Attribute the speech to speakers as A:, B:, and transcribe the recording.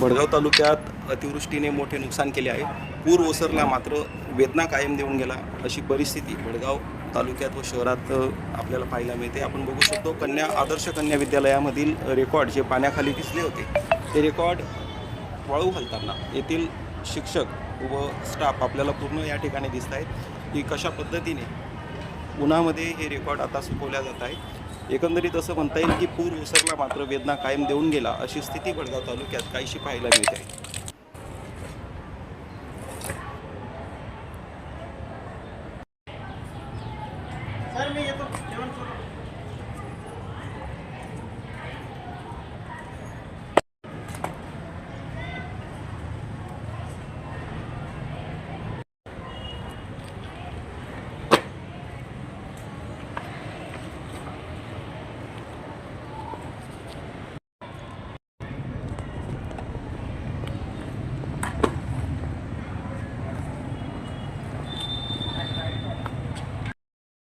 A: भडगाव तालुक्यात अतिवृष्टीने मोठे नुकसान केले आहे. पूर ओसरला मात्र वेदना कायम देऊन गेला. अशी परिस्थिती भडगाव तालुक्यात व शहरात आपल्याला पाहायला मिळते. आपण बघू शकतो कन्या आदर्श कन्या विद्यालयामधील रेकॉर्ड जे पाण्याखाली दिसले होते ते रेकॉर्ड वाळू घालताना येथील शिक्षक व स्टाफ आपल्याला पूर्ण या ठिकाणी दिसत आहेत की कशा पद्धतीने उन्हामध्ये हे रेकॉर्ड आता सुकवल्या जात आहे एकंदरीत असं म्हणता येईल की पूर ओसरला मात्र वेदना कायम देऊन गेला अशी स्थिती वडगाव तालुक्यात काहीशी पाहायला मिळते सर मी येतो. जेवण